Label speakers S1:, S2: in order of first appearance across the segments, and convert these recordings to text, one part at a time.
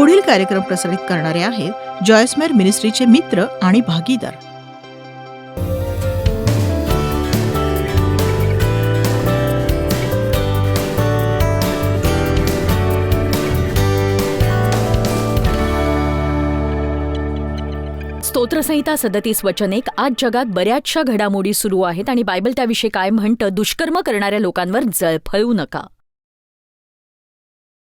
S1: पुढील कार्यक्रम प्रसारित करणारे आहेत जॉयस्मेर मिनिस्ट्रीचे मित्र आणि भागीदार.
S2: स्तोत्रसंहिता सदतीस वचन एक आज जगात बऱ्याचशा घडामोडी सुरू आहेत आणि बायबल त्याविषयी काय म्हणतं दुष्कर्म करणाऱ्या लोकांवर जळफळू नका.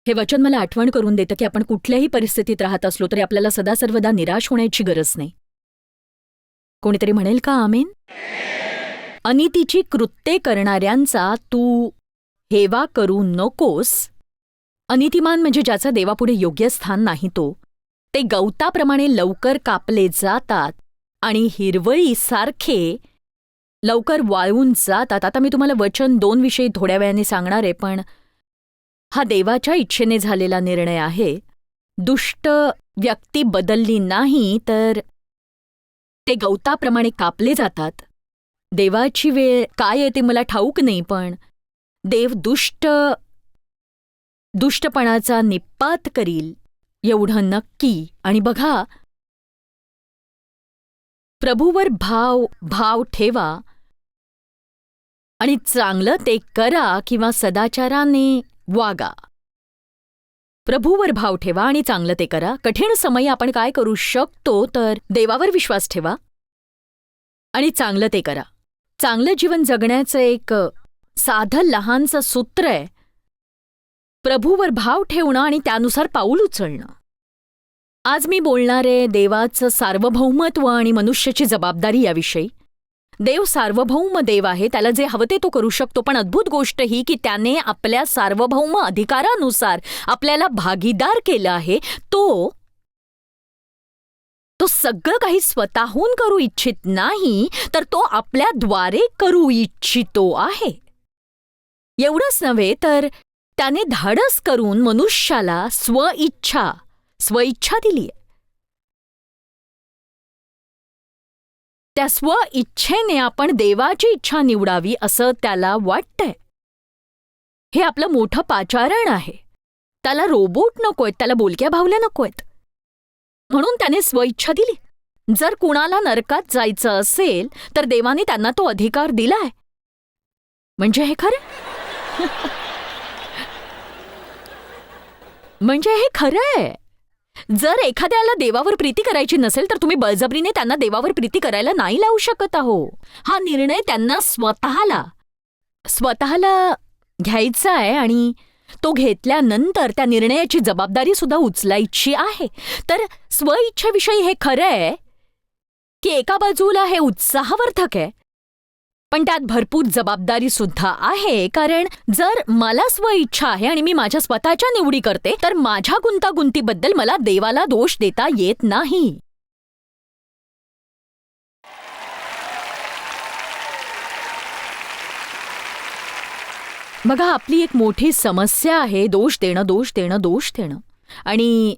S2: हे वचन मला आठवण करून देतं की आपण कुठल्याही परिस्थितीत राहत असलो तरी आपल्याला सदा सर्वदा निराश होण्याची गरज नाही. कोणीतरी म्हणेल का आमेन अनितीची कृत्ये करणाऱ्यांचा तू हेवा करू नकोस. अनितिमान म्हणजे ज्याचं देवापुढे योग्य स्थान नाही तो. ते गवताप्रमाणे लवकर कापले जातात आणि हिरवळीसारखे लवकर वाळून जातात. आता मी तुम्हाला वचन दोन विषयी थोड्या वेळाने सांगणार आहे पण हा देवाच्या इच्छेने झालेला निर्णय आहे. दुष्ट व्यक्ती बदलली नाही तर ते गवताप्रमाणे कापले जातात. देवाची वेळ काय आहे ते मला ठाऊक नाही पण देव दुष्ट दुष्टपणाचा निपात करील एवढं नक्की. आणि बघा प्रभूवर भाव भाव ठेवा. आणि चांगलं ते करा किंवा सदाचाराने वागा. प्रभूवर भाव ठेवा आणि चांगलं ते करा. कठीण समयी आपण काय करू शकतो तर देवावर विश्वास ठेवा आणि चांगलं ते करा. चांगलं जीवन जगण्याचं एक साधं लहानसं सूत्र आहे. प्रभूवर भाव ठेवणं आणि त्यानुसार पाऊल उचलणं. आज मी बोलणारे देवाचं सार्वभौमत्व आणि मनुष्याची जबाबदारी याविषयी. देव सार्वभौम देव आहे त्याला जे हवं ते तो करू शकतो. पण अद्भुत गोष्ट ही की त्याने आपल्या सार्वभौम अधिकारानुसार आपल्याला भागीदार केलं आहे. तो तो सगळं काही स्वतःहून करू इच्छित नाही तर तो आपल्याद्वारे करू इच्छितो आहे. एवढंच नव्हे तर त्याने धाडस करून मनुष्याला स्वइच्छा स्वइच्छा दिली त्या स्व इच्छेने आपण देवाची इच्छा निवडावी असं त्याला वाटतंय. हे आपलं मोठं पाचारण आहे. त्याला रोबोट नकोयत त्याला बोलक्या भावल्या नकोयत. म्हणून त्याने स्वइच्छा दिली. जर कुणाला नरकात जायचं असेल तर देवाने त्यांना तो अधिकार दिलाय. म्हणजे हे खरं? म्हणजे हे खरं आहे जर एखाद्याला देवावर प्रीती करायची नसेल तर तुम्ही बळजबरीने त्यांना देवावर प्रीती करायला नाही लावू शकत आहो. हा निर्णय त्यांना स्वतःला स्वतःला घ्यायचा आहे आणि तो घेतल्यानंतर त्या निर्णयाची जबाबदारी सुद्धा उचलायची आहे. तर स्वइच्छेविषयी हे खरं आहे की एका बाजूला हे उत्साहवर्धक आहे पण त्यात भरपूर जबाबदारी सुद्धा आहे कारण जर मला स्वइच्छा आहे आणि मी माझ्या स्वतःच्या निवडी करते तर माझ्या गुंतागुंतीबद्दल मला देवाला दोष देता येत नाही. बघा आपली एक मोठी समस्या आहे दोष देणं दोष देणं दोष देणं. आणि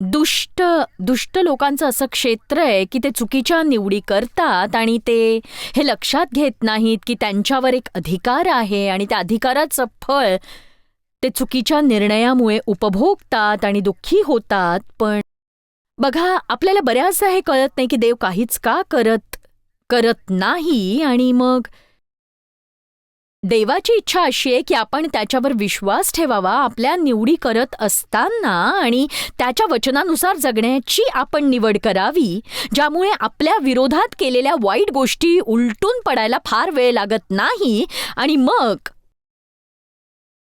S2: दुष्ट दुष्ट लोकांचं असं क्षेत्र आहे की ते चुकीच्या निवडी करतात आणि ते हे लक्षात घेत नाहीत की त्यांच्यावर एक अधिकार आहे आणि त्या अधिकाराचं फळ ते चुकीच्या निर्णयामुळे उपभोगतात आणि दुःखी होतात. पण बघा आपल्याला बऱ्याचदा हे कळत नाही की देव काहीच का करत करत नाही आणि मग देवाची इच्छा अशी आहे की आपण त्याच्यावर विश्वास ठेवावा आपल्या निवडी करत असताना आणि त्याच्या वचनानुसार जगण्याची आपण निवड करावी ज्यामुळे आपल्या विरोधात केलेल्या वाईट गोष्टी उलटून पडायला फार वेळ लागत नाही आणि मग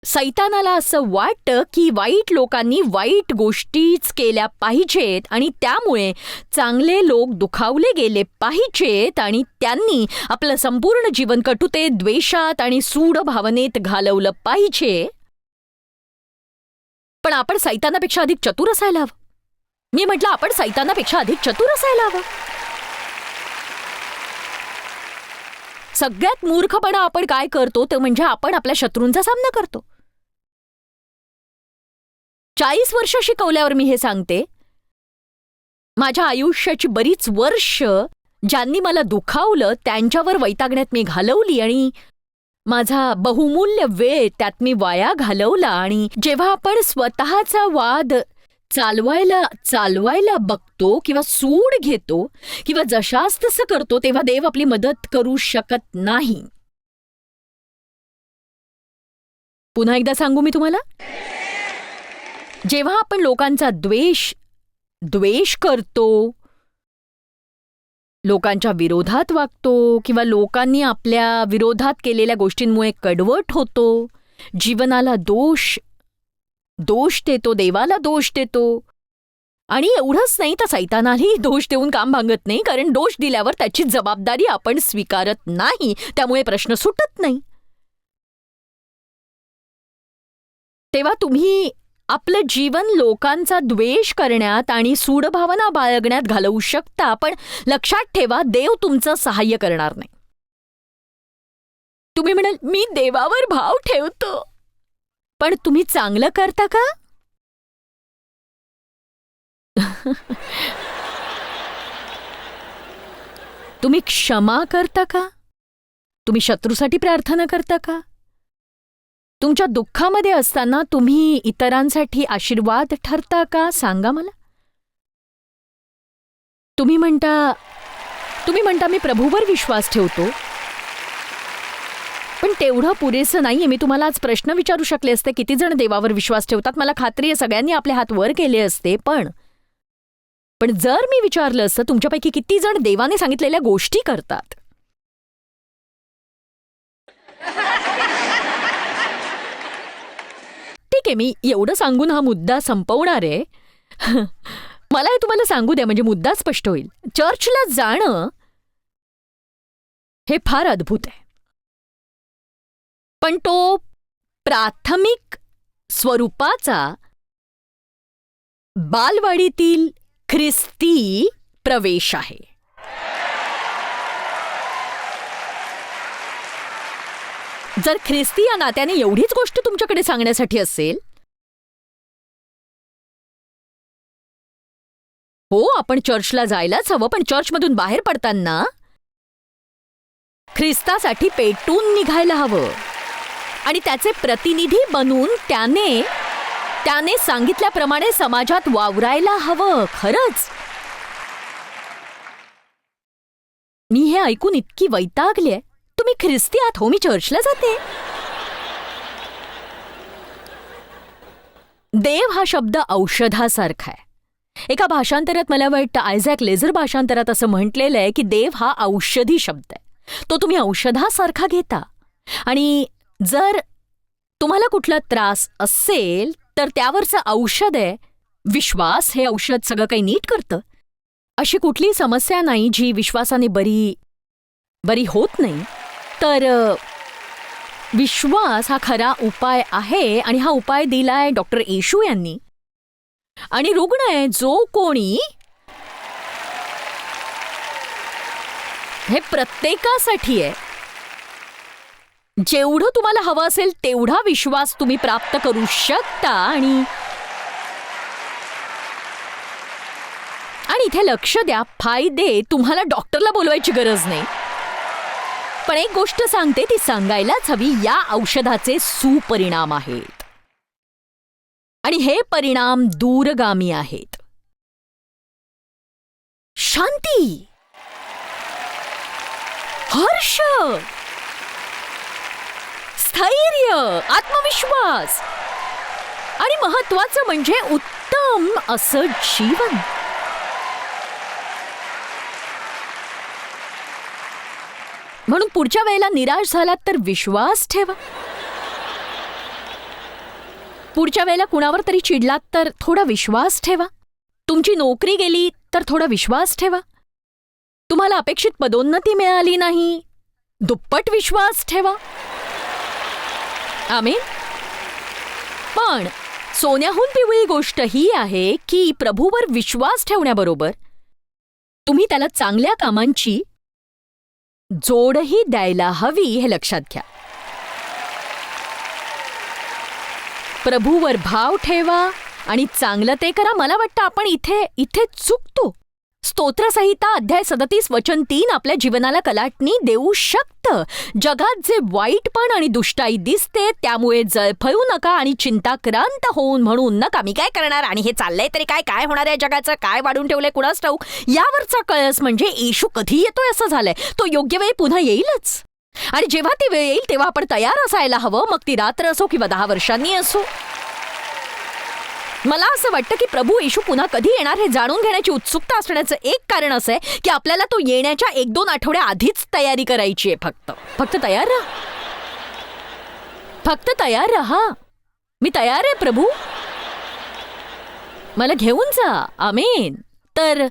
S2: सैतानाला असं वाटतं की वाईट लोकांनी वाईट गोष्टीच केल्या पाहिजेत आणि त्यामुळे चांगले लोक दुखावले गेले पाहिजेत आणि त्यांनी आपलं संपूर्ण जीवन कटुते द्वेषात आणि सूड भावनेत घालवलं पाहिजे. पण आपण सैतानापेक्षा अधिक चतुर असायला हवं. मी म्हटलं आपण सैतानापेक्षा अधिक चतुर असायला हवं. सगळ्यात मूर्खपणा आपण काय करतो ते म्हणजे आपण आपल्या शत्रूंचा सामना करतो. चाळीस वर्ष शिकवल्यावर मी हे सांगते. माझ्या आयुष्याची बरीच वर्ष ज्यांनी मला दुखावलं त्यांच्यावर वैतागण्यात मी घालवली आणि माझा बहुमूल्य वेळ त्यात मी वाया घालवला आणि जेव्हा आपण स्वतःचा वाद चालवायला चालवायला बघतो किंवा सूड घेतो किंवा जशास तसं करतो तेव्हा देव आपली मदत करू शकत नाही. पुन्हा एकदा सांगू मी तुम्हाला? जेव्हा आपण लोकांचा द्वेष द्वेष करतो लोकांच्या विरोधात वागतो किंवा लोकांनी आपल्या विरोधात केलेल्या गोष्टींमुळे कडवट होतो जीवनाला दोष दोष देतो देवाला दोष देतो. आणि एवढंच नाही तर सैतानालाही दोष देऊन काम भांगत नाही कारण दोष दिल्यावर त्याची जबाबदारी आपण स्वीकारत नाही त्यामुळे प्रश्न सुटत नाही. तेव्हा तुम्ही आपलं जीवन लोकांचा द्वेष करण्यात आणि सूडभावना बाळगण्यात घालवू शकता पण लक्षात ठेवा देव तुमचं सहाय्य करणार नाही. तुम्ही म्हणाल मी देवावर भाव ठेवतो. पण तुम्ही चांगलं करता का? तुम्ही क्षमा करता का? तुम्ही शत्रूसाठी प्रार्थना करता का? तुमच्या दुःखामध्ये असताना तुम्ही इतरांसाठी आशीर्वाद ठरता का? सांगा मला. तुम्ही म्हणता तुम्ही म्हणता मी प्रभूवर विश्वास ठेवतो. पण तेवढं पुरेसं नाहीये. मी तुम्हाला आज प्रश्न विचारू शकले असते. किती जण देवावर विश्वास ठेवतात? मला खात्री आहे सगळ्यांनी आपले हात वर केले असते पण पण जर मी विचारलं असतं तुमच्यापैकी किती जण देवाने सांगितलेल्या गोष्टी करतात ठीक आहे. मी एवढं सांगून हा मुद्दा संपवणार आहे. मला हे तुम्हाला सांगू द्या म्हणजे मुद्दा स्पष्ट होईल. चर्चला जाणं हे फार अद्भुत आहे. पण तो प्राथमिक स्वरूपाचा बालवाडीतील ख्रिस्ती प्रवेश आहे. जर ख्रिस्ती या नात्याने एवढीच गोष्ट तुमच्याकडे सांगण्यासाठी असेल? हो आपण चर्चला जायलाच हवं पण चर्चमधून बाहेर पडताना ख्रिस्तासाठी पेटून निघायला हवं. आणि त्याचे प्रतिनिधी बनून त्याने त्याने सांगितल्याप्रमाणे समाजात वावरायला हवं खरंच. मी हे ऐकून इतकी वैतागली आहे तुम्ही ख्रिस्ती आहात हो मी चर्चला जाते. देव हा शब्द औषधासारखा आहे. एका भाषांतरात मला वाटतं आयझॅक लेझर भाषांतरात असं म्हटलेलं आहे की देव हा औषधी शब्द आहे. तो तुम्ही औषधासारखा घेता. आणि जर तुम्हाला कुठला त्रास असेल तर त्यावरचं औषध आहे. विश्वास हे औषध सगळं काही नीट करतं. अशी कुठली समस्या नाही जी विश्वासाने बरी बरी होत नाही. तर विश्वास हा खरा उपाय आहे आणि हा उपाय दिलाय डॉक्टर येशू यांनी. आणि रुग्ण आहे जो कोणी हे प्रत्येकासाठी आहे. जेवढं तुम्हाला हवं असेल तेवढा विश्वास तुम्ही प्राप्त करू शकता आणि आणि इथे लक्ष द्या फायदे तुम्हाला डॉक्टरला बोलवायची गरज नाही. पण एक गोष्ट सांगते ती सांगायलाच हवी या औषधाचे सुपरिणाम आहेत. आणि हे परिणाम दूरगामी आहेत. शांती! हर्ष! स्थैर्य! आत्मविश्वास! आणि महत्वाचं म्हणजे उत्तम असं जीवन. म्हणून पुढच्या वेळेला निराश झालात तर विश्वास ठेवा. पुढच्या वेळेला कुणावर तरी चिडलात तर थोडा विश्वास ठेवा. तुमची नोकरी गेली तर थोडा विश्वास ठेवा. तुम्हाला अपेक्षित पदोन्नती मिळाली नाही दुप्पट विश्वास ठेवा. आम्ही पण सोन्याहून पिवळी गोष्ट ही आहे की प्रभूवर विश्वास ठेवण्याबरोबर तुम्ही त्याला चांगल्या कामांची जोडही द्यायला हवी हे लक्षात घ्या. प्रभूवर भाव ठेवा आणि चांगलं ते करा. मला वाटतं आपण इथे इथे चुकतो. स्तोत्रसंहिता अध्याय सदतीस वचन तीन आपल्या जीवनाला कलाटणी देऊ शकतं. जगात जे वाईटपण आणि दुष्टाई दिसते त्यामुळे जळफळू नका आणि चिंताक्रांत होऊन म्हणून नका. मी काय करणार? आणि हे चाललंय तरी काय? काय होणार आहे जगाचं? काय वाढून ठेवलंय कुणास ठाऊक? यावरचा कळस म्हणजे येशू कधी येतोय असं झालंय. तो योग्य वेळ पुन्हा येईलच. आणि जेव्हा ती वेळ येईल तेव्हा आपण तयार असायला हवं. मग ती रात्र असो किंवा दहा वर्षांनी असो. मला असं वाटतं की प्रभू येशू पुन्हा कधी येणार हे जाणून घेण्याची उत्सुकता असण्याचं एक कारण असं आहे की आपल्याला तो येण्याच्या एक दोन आठवड्या आधीच तयारी करायची आहे फक्त. फक्त तयार राहा. फक्त तयार राहा. मी तयार आहे प्रभू. मला घेऊन जा. आमेन. तर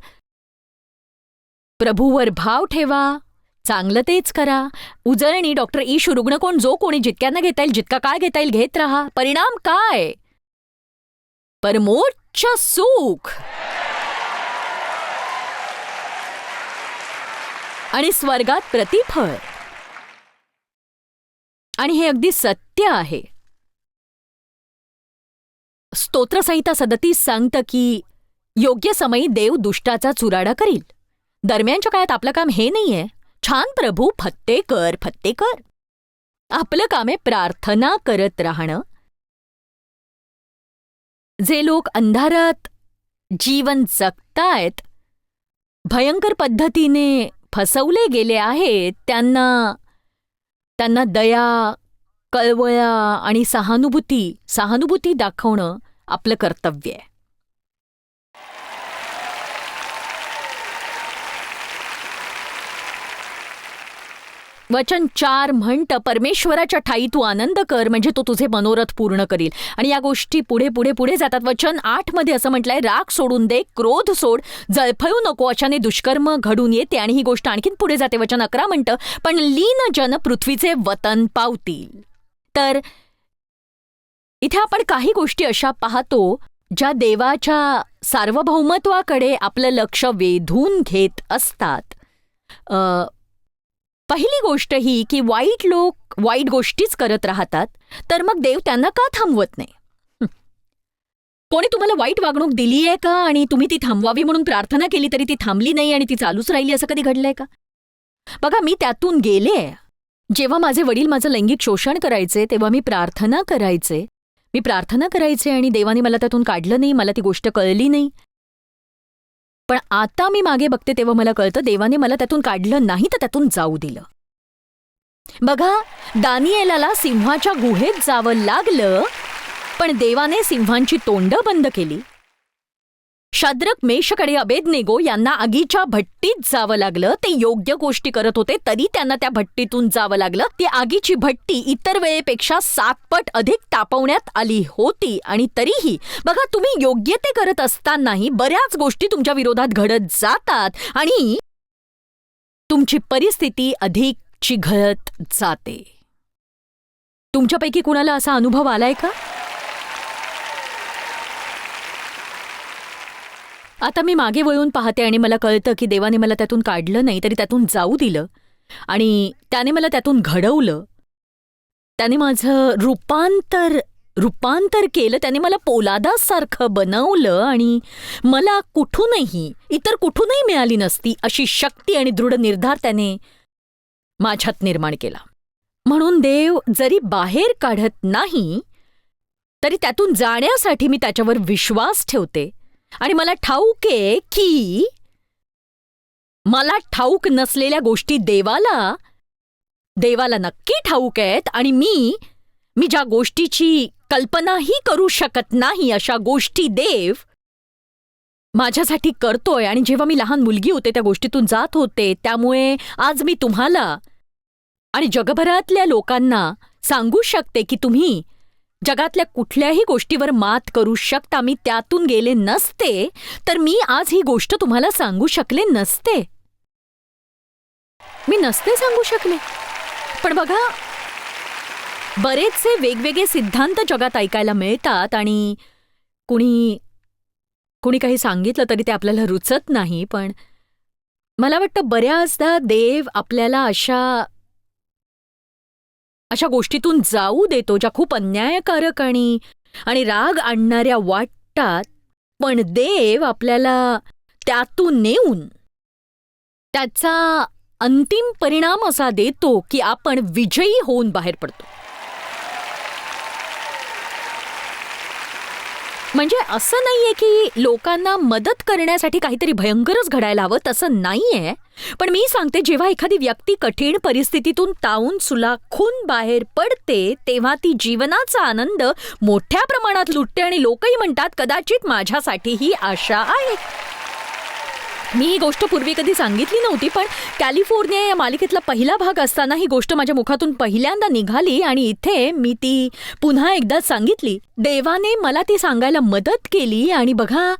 S2: प्रभूवर भाव ठेवा. चांगलं तेच करा. उजळणी डॉक्टर ईशू रुग्ण कोण जो कोणी जितक्यांना घेता येईल जितका काळ घेता येईल घेत राहा. परिणाम काय? परमोच्च सुख. आणि स्वर्गात प्रतिफळ. आणि हे अगदी सत्य आहे. स्तोत्रसंहिता सदतीस सांगतं की योग्य समयी देव दुष्टाचा चुराडा करील. दरम्यानच्या काळात आपलं काम हे नाहीये. छान प्रभू फत्ते कर फत्ते कर. आपलं काम आहे प्रार्थना करत राहणं. जे लोक अंधारात जीवन जगतायत भयंकर पद्धतीने फसवले गेले आहेत त्यांना त्यांना दया कळवळा आणि सहानुभूती सहानुभूती दाखवणं आपलं कर्तव्य आहे. वचन चार म्हणतं परमेश्वराच्या ठाई तू आनंद कर म्हणजे तो तुझे मनोरथ पूर्ण करील. आणि या गोष्टी पुढे पुढे पुढे जातात. वचन आठमध्ये असं म्हटलंय राग सोडून दे क्रोध सोड जळफळू नको अशाने दुष्कर्म घडून येते. आणि ही गोष्ट आणखीन पुढे जाते. वचन अकरा म्हणतं पण लीन जन पृथ्वीचे वतन पावतील. तर इथे आपण काही गोष्टी अशा पाहतो ज्या देवाच्या सार्वभौमत्वाकडे आपलं लक्ष वेधून घेत असतात. पहिली गोष्ट ही की वाईट लोक वाईट गोष्टीच करत राहतात तर मग देव त्यांना का थांबवत नाही? कोणी तुम्हाला वाईट वागणूक दिली आहे का आणि तुम्ही ती थांबवावी म्हणून प्रार्थना केली तरी ती थांबली नाही आणि ती चालूच राहिली असं कधी घडलंय का? बघा मी त्यातून गेले. जेव्हा माझे वडील माझं लैंगिक शोषण करायचे तेव्हा मी प्रार्थना करायचे. मी प्रार्थना करायचे आणि देवाने मला त्यातून काढलं नाही मला ती गोष्ट कळली नाही. पण आता मी मागे बघते तेव्हा मला कळतं देवाने मला त्यातून काढलं नाही तर त्यातून जाऊ दिलं. बघा दानिएलाला सिंहाच्या गुहेत जावं लागलं पण देवाने सिंहांची तोंड बंद केली. शद्रक मेषकडे अबेदनेगो यांना आगीच्या भट्टीत जावं लागलं. ते योग्य गोष्टी करत होते तरी त्यांना त्या भट्टीतून जावं लागलं. ती आगीची भट्टी इतर वेळेपेक्षा सातपट अधिक तापवण्यात आली होती. आणि तरीही बघा तुम्ही योग्य ते करत असतानाही बऱ्याच गोष्टी तुमच्या विरोधात घडत जातात आणि तुमची परिस्थिती अधिक चिघळत जाते. तुमच्यापैकी कुणाला असा अनुभव आलाय का? आता मी मागे वळून पाहते आणि मला कळतं की देवाने मला त्यातून काढलं नाही तरी त्यातून जाऊ दिलं. आणि त्याने मला त्यातून घडवलं. त्याने माझं रूपांतर रूपांतर केलं त्याने मला पोलादासारखं बनवलं आणि मला कुठूनही इतर कुठूनही मिळाली नसती अशी शक्ती आणि दृढ निर्धार त्याने माझ्यात निर्माण केला. म्हणून देव जरी बाहेर काढत नाही तरी त्यातून जाण्यासाठी मी त्याच्यावर विश्वास ठेवते. आणि मला ठाऊक आहे की मला ठाऊक नसलेल्या गोष्टी देवाला देवाला नक्की ठाऊक आहेत आणि मी मी ज्या गोष्टीची कल्पनाही करू शकत नाही अशा गोष्टी देव माझ्यासाठी करतोय आणि जेव्हा मी लहान मुलगी होते त्या गोष्टीतून जात होते त्यामुळे आज मी तुम्हाला आणि जगभरातल्या लोकांना सांगू शकते की तुम्ही जगातल्या कुठल्याही गोष्टीवर मात करू शकता मी त्यातून गेले नसते तर मी आज ही गोष्ट तुम्हाला सांगू शकले नसते. मी नसते सांगू शकले. पण बघा बरेचसे वेगवेगळे सिद्धांत जगात ऐकायला मिळतात आणि कुणी कुणी काही सांगितलं तरी ते आपल्याला रुचत नाही पण मला वाटतं बऱ्याचदा देव आपल्याला अशा अशा गोष्टीतून जाऊ देतो ज्या खूप अन्यायकारक आणि आणि राग आणणाऱ्या वाटतात. पण देव आपल्याला त्यातून नेऊन त्याचा अंतिम परिणाम असा देतो की आपण विजयी होऊन बाहेर पडतो. म्हणजे असं नाहीये की लोकांना मदत करण्यासाठी काहीतरी भयंकरच घडायला हवं तसं नाहीये. पण मी सांगते जेव्हा एखादी व्यक्ती कठीण परिस्थितीतून तावून सुलाखून बाहेर पडते तेव्हा ती जीवनाचा आनंद मोठ्या प्रमाणात लुटते आणि लोकही म्हणतात कदाचित माझ्यासाठी ही आशा आहे. मी ही गोष्ट पूर्वी कधी सांगितली नव्हती पण कॅलिफोर्निया या मालिकेतला पहिला भाग असताना ही गोष्ट माझ्या मुखातून पहिल्यांदा निघाली आणि इथे मी ती पुन्हा एकदा सांगितली. देवाने मला ती सांगायला मदत केली आणि बघा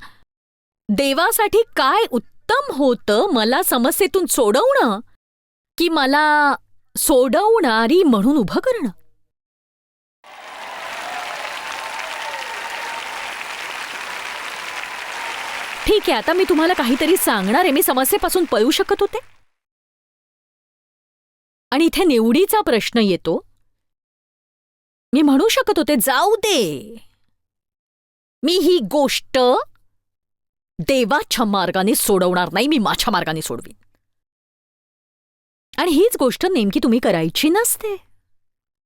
S2: देवासाठी काय उत्तम होतं मला समस्येतून सोडवणं की मला सोडवणारी म्हणून उभं करणं. ठीक आहे आता मी तुम्हाला काहीतरी सांगणार आहे. मी समस्येपासून पळू शकत होते? आणि इथे निवडीचा प्रश्न येतो. मी म्हणू शकत होते जाऊ दे. मी ही गोष्ट देवाच्या मार्गाने सोडवणार नाही मी माझ्या मार्गाने सोडवीन. आणि हीच गोष्ट नेमकी तुम्ही करायची नसते.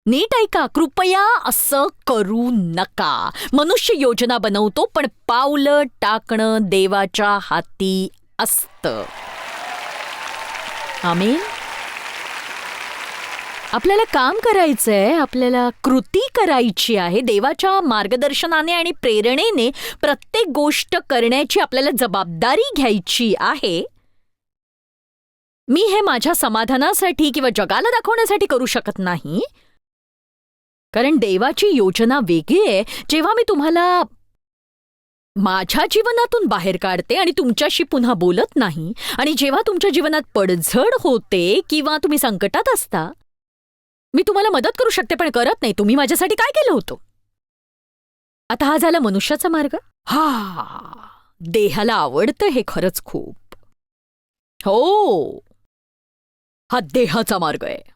S2: नीट ऐका कृपया असं करू नका. मनुष्य योजना बनवतो पण पावलं टाकणं देवाच्या हाती असतं. आम्ही आपल्याला काम करायचंय आपल्याला कृती करायची आहे देवाच्या मार्गदर्शनाने आणि प्रेरणेने प्रत्येक गोष्ट करण्याची आपल्याला जबाबदारी घ्यायची आहे. मी हे माझ्या समाधानासाठी किंवा जगाला दाखवण्यासाठी करू शकत नाही. कारण देवाची योजना वेगळी आहे. जेव्हा मी तुम्हाला माझ्या जीवनातून बाहेर काढते आणि तुमच्याशी पुन्हा बोलत नाही आणि जेव्हा तुमच्या जीवनात पडझड होते किंवा तुम्ही संकटात असता मी तुम्हाला मदत करू शकते पण करत नाही. तुम्ही माझ्यासाठी काय केलं होतं? आता हा झाला मनुष्याचा मार्ग? हा. देहाला आवडतं हे खरंच खूप. हो. हा देहाचा मार्ग आहे.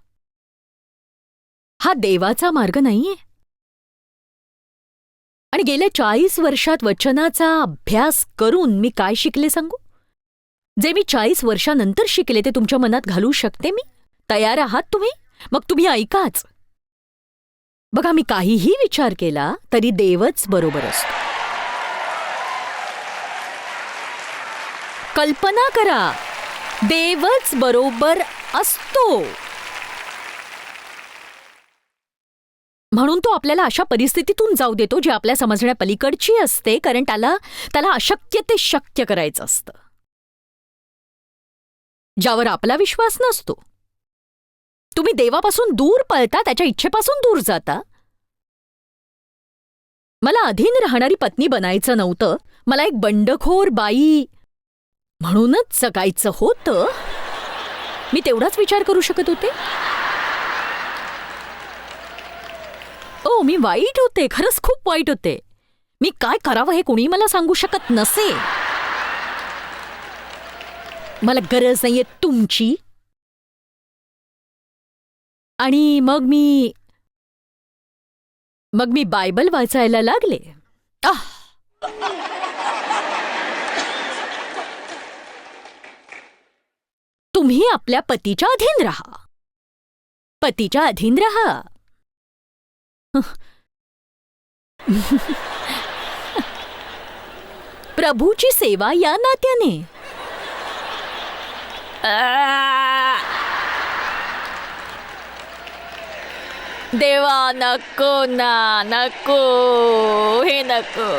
S2: हा देवाचा मार्ग नाहीये. आणि गेल्या चाळीस वर्षात वचनाचा अभ्यास करून मी काय शिकले सांगू? जे मी चाळीस वर्षानंतर शिकले ते तुमच्या मनात घालू शकते मी? तयार आहात तुम्ही? मग तुम्ही ऐकाच. बघा मी काहीही विचार केला तरी देवच बरोबर असतो. कल्पना करा देवच बरोबर असतो. म्हणून तो आपल्याला अशा परिस्थितीतून जाऊ देतो जी आपल्या समजण्या पलीकडची असते कारण त्याला त्याला अशक्य ते शक्य करायचं असतं. ज्यावर आपला विश्वास नसतो. तुम्ही देवापासून दूर पळता त्याच्या इच्छेपासून दूर जाता. मला अधीन राहणारी पत्नी बनायचं नव्हतं. मला एक बंडखोर बाई म्हणूनच जगायचं होतं. मी तेवढाच विचार करू शकत होते. हो मी वाईट होते. खरंच खूप वाईट होते. मी काय करावं हे कोणी मला सांगू शकत नसे. मला गरज नाहीये तुमची. आणि मग मी मग मी बायबल वाचायला लागले. आह! तुम्ही आपल्या पतीच्या अधीन राहा. पतीच्या अधीन राहा. प्रभूची सेवा या नात्याने. देवा नको ना नको हे नको.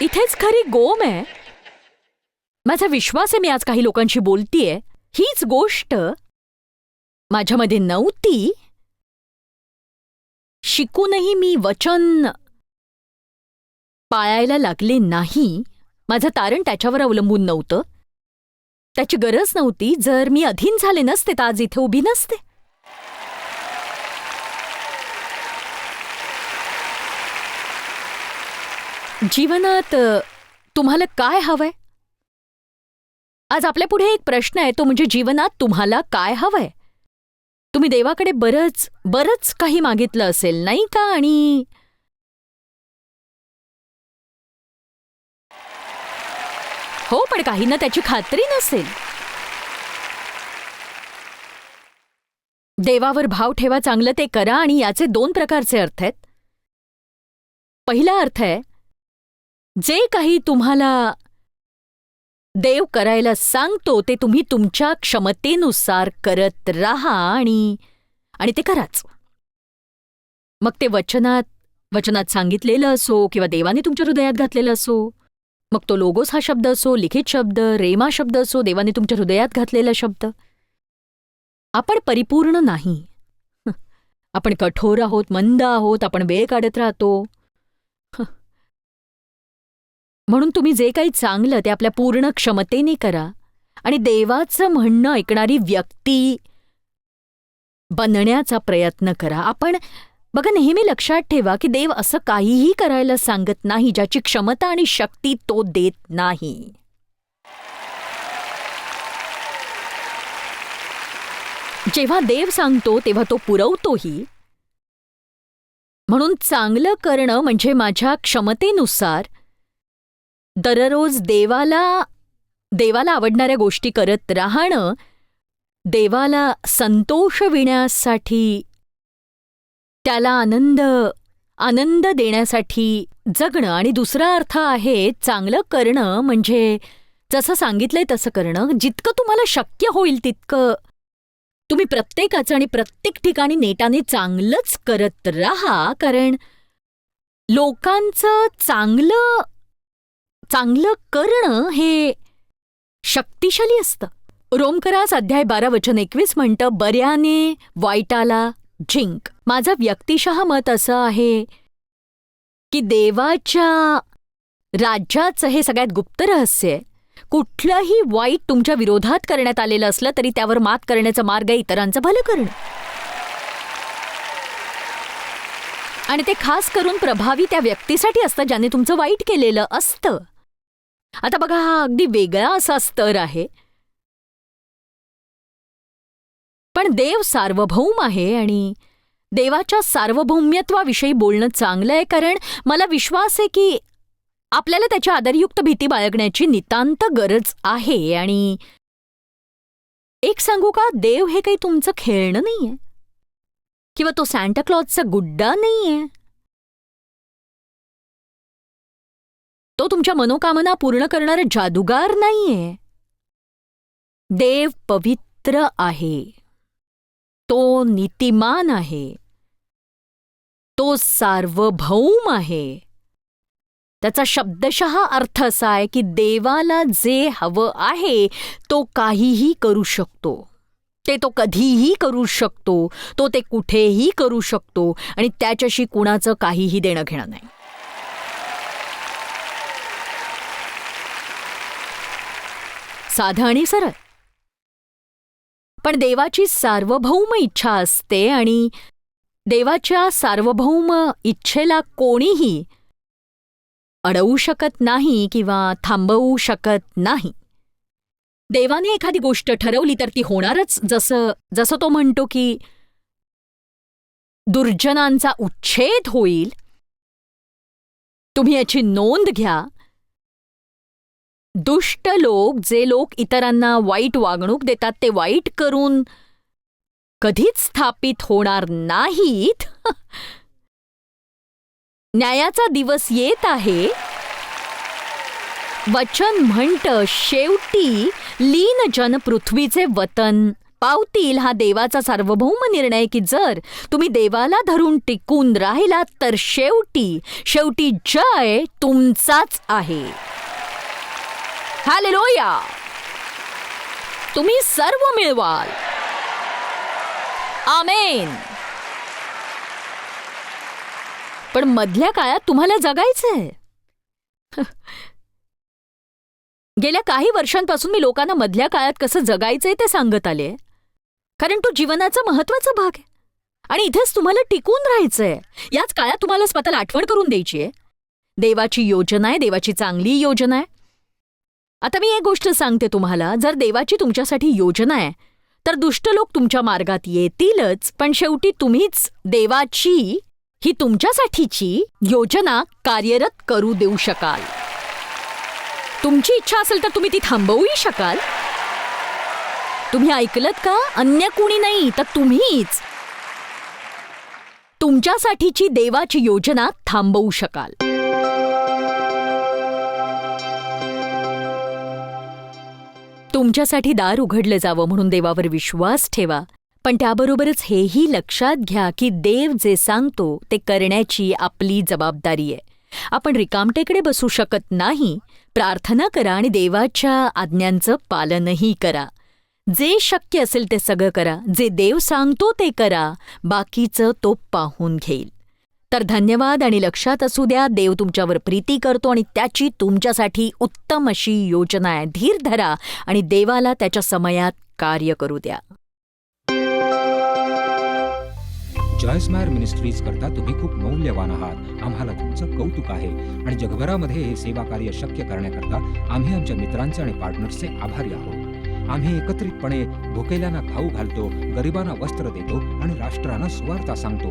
S2: इथेच खरी गोम आहे. माझा विश्वास आहे मी आज काही लोकांशी बोलतीये. हीच गोष्ट माझ्यामध्ये नव्हती. शिकूनही मी वचन पाळायला लागले नाही. माझं तारण त्याच्यावर अवलंबून नव्हतं. त्याची गरज नव्हती. जर मी अधीन झाले नसते तर आज इथे उभी नसते. जीवनात तुम्हाला काय हवंय? आज आपल्यापुढे एक प्रश्न आहे. तो म्हणजे जीवनात तुम्हाला काय हवंय? तुम्ही देवाकडे बरंच बरंच काही मागितलं असेल नाही का आणि? हो पण काहींना त्याची खात्री नसेल. देवावर भाव ठेवा चांगलं ते करा आणि याचे दोन प्रकारचे अर्थ आहेत. पहिला अर्थ आहे जे काही तुम्हाला देव करायला सांगतो ते तुम्ही तुमच्या क्षमतेनुसार करत राहा आणि आणि ते कराच. मग ते वचनात वचनात सांगितलेलं असो किंवा देवाने तुमच्या हृदयात घातलेलं असो मग तो लोगोस हा शब्द असो लिखित शब्द रेमा शब्द असो देवाने तुमच्या हृदयात घातलेला शब्द. आपण परिपूर्ण नाही. आपण कठोर आहोत मंद आहोत आपण वेळ काढत राहतो. म्हणून तुम्ही जे काही चांगलं ते आपल्या पूर्ण क्षमतेने करा. आणि देवाचं म्हणणं ऐकणारी व्यक्ती बनण्याचा प्रयत्न करा. आपण बघा नेहमी लक्षात ठेवा की देव असं काहीही करायला सांगत नाही ज्याची क्षमता आणि शक्ती तो देत नाही. जेव्हा देव सांगतो तेव्हा तो पुरवतोही. म्हणून चांगलं करणं म्हणजे माझ्या क्षमतेनुसार दररोज देवाला देवाला आवडणाऱ्या गोष्टी करत राहणं देवाला संतोष विण्यासाठी त्याला आनंद आनंद देण्यासाठी जगणं. आणि दुसरा अर्थ आहे चांगलं करणं म्हणजे जसं सांगितलंय तसं करणं. जितकं तुम्हाला शक्य होईल तितकं तुम्ही प्रत्येकाचं आणि प्रत्येक ठिकाणी नेटाने चांगलंच करत राहा. कारण लोकांचं चांगलं चांगलं करणं हे शक्तिशाली असतं. रोमकरास अध्याय बारा वचन एकवीस म्हणतं बऱ्याने वाईटाला जिंक माझं व्यक्तिशः मत असं आहे की देवाच्या राज्याचं हे सगळ्यात गुप्त रहस्य आहे. कुठलंही वाईट तुमच्या विरोधात करण्यात आलेलं असलं तरी त्यावर मात करण्याचा मार्ग इतरांचं भलं करणं. आणि ते खास करून प्रभावी त्या व्यक्तीसाठी असतं ज्याने तुमचं वाईट केलेलं असतं. आता बघा हा अगदी वेगळा असा स्तर आहे. पण देव सार्वभौम आहे आणि देवाच्या सार्वभौम्यत्वाविषयी बोलणं चांगलं आहे कारण मला विश्वास आहे की आपल्याला त्याच्या आदरयुक्त भीती बाळगण्याची नितांत गरज आहे आणि एक सांगू का देव हे काही तुमचं खेळणं नाहीये. किंवा तो सँटाक्लॉजचा गुड्डा नाहीये. तो तुमच्या मनोकामना पूर्ण करणारा जादूगार नाहीये. देव पवित्र आहे. तो नीतिमान आहे. तो सार्वभौम आहे. त्याचा शब्दशः अर्थ असा आहे की देवाला जे हवं आहे तो काहीही करू शकतो. ते तो कधीही करू शकतो तो ते कुठेही करू शकतो आणि त्याच्याशी कुणाचं काहीही देणं घेणं नाही. साधं आणि सरळ. पण देवाची सार्वभौम इच्छा असते आणि देवाच्या सार्वभौम इच्छेला कोणीही अडवू शकत नाही किंवा थांबवू शकत नाही. देवाने एखादी गोष्ट ठरवली तर ती होणारच जसं जसं तो म्हणतो की दुर्जनांचा उच्छेद होईल. तुम्ही याची नोंद घ्या. दुष्ट लोक जे लोक इतरांना वाईट वागणूक देतात ते वाईट करून कधीच स्थापित होणार नाहीत. न्यायाचा दिवस येत आहे. वचन म्हणत शेवटी लीन जन पृथ्वीचे वतन. पावतील हा देवाचा सार्वभौम निर्णय की जर तुम्ही देवाला धरून टिकून राहिलात तर शेवटी शेवटी जय तुमचाच आहे. हॅलेलोया. तुम्ही सर्व मिळवाल. आमेन. पण मधल्या काळात तुम्हाला जगायचंय. गेल्या काही वर्षांपासून मी लोकांना मधल्या काळात कसं जगायचंय ते सांगत आले. कारण तो जीवनाचा महत्त्वाचा भाग आहे. आणि इथेच तुम्हाला टिकून राहायचंय. याच काळात तुम्हाला स्वतःला आठवण करून द्यायची आहे देवाची योजना आहे देवाची चांगली योजना आहे. आता मी एक गोष्ट सांगते तुम्हाला. जर देवाची तुमच्यासाठी योजना आहे तर दुष्ट लोक तुमच्या मार्गात येतीलच पण शेवटी तुम्हीच देवाची ही तुमच्यासाठीची योजना कार्यरत करू देऊ शकाल. तुमची इच्छा असेल तर तुम्ही ती थांबवूही शकाल. तुम्ही ऐकलत का? अन्य कुणी नाही तर तुम्हीच. तुमच्यासाठीची देवाची योजना थांबवू शकाल. तुमच्यासाठी दार उघडलं जावं म्हणून देवावर विश्वास ठेवा. पण त्याबरोबरच हेही लक्षात घ्या की देव जे सांगतो ते करण्याची आपली जबाबदारी आहे. आपण रिकामटेकडे बसू शकत नाही. प्रार्थना करा आणि देवाच्या आज्ञांचं पालनही करा. जे शक्य असेल ते सगळं करा. जे देव सांगतो ते करा. बाकीचं तो पाहून घेईल. तर धन्यवाद आणि लक्षात असू द्या देव तुमच्यावर प्रीती करतो आणि त्याची तुमच्यासाठी उत्तम अशी योजना आहे. धीर धरा आणि देवाला त्याच्या समयात कार्य करू द्या.
S3: जॉय मिनिस्ट्रीज करता तुम्ही खूप मौल्यवान आहात. आम्हाला तुमचं कौतुक आहे आणि जगभरामध्ये हे सेवा कार्य शक्य करण्याकरता आम्ही आमच्या मित्रांचे आणि पार्टनर्सचे आभारी आहोत. आम्ही एकत्रितपणे भुकेल्यांना खाऊ घालतो गरिबांना वस्त्र देतो आणि राष्ट्रांना सुवार्ता सांगतो.